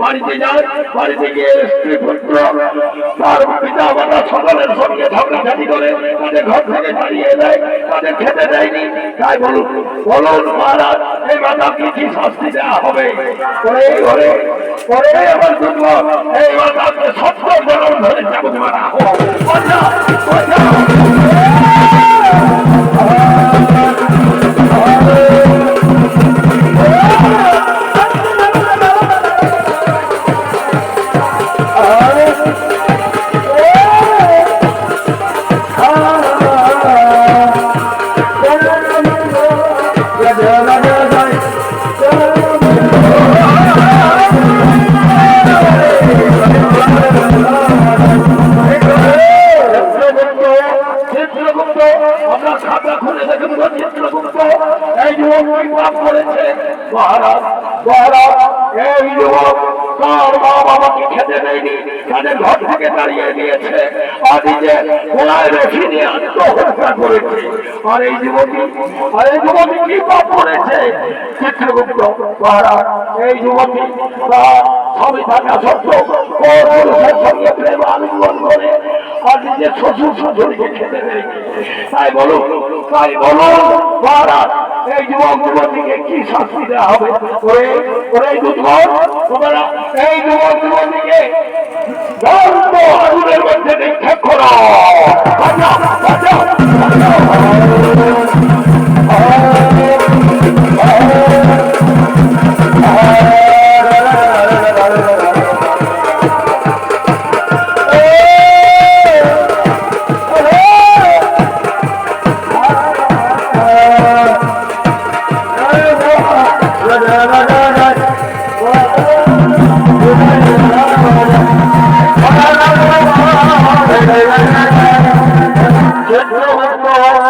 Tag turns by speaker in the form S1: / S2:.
S1: বাড়িতে যায় বাড়িতে গিয়ে তার পিতা করে ঘর থেকে তাড়িয়ে দেয় খেতে দেয়নি। তাই বলুন বলুন মহারাজ, এই কি শাস্তি দেওয়া হবে? ওরে ওরে ওরে আমার মাতালকে সত্তর জনম ধরে চাবুক মারা চিত্রগুপ্ত আমরা খাতা খুলে দেখুন তো চিত্রগুপ্ত এই যুবক করেছে? মহারাজ মহারাজ। যুবক মা বাবাকে খেতে দেয়নি, তাদের ঘর থেকে তাড়িয়ে দিয়েছে। আর নিজে গোলায় রশি নিয়ে আত্মহত্যা করেছে। আর এই যুবতী, আর এই যুবতী কি পাপ করেছে? চিত্রগুপ্ত মহারাজ এই যুবতী তার স্বামী থাকা সত্ত্বেও পর পুরুষের সঙ্গে প্রেম আলিঙ্গন করে আর নিজের শ্বশুর শ্বশুরকে খেতে দেয় তাই বলুন তাই বলুন মহারাজ এই যুবক যুবতীকে কি শাস্তি দেওয়া হবে? ওরে ওরে দুধ তোমরা এই যুবক যুবতীকে Let's go, let's go.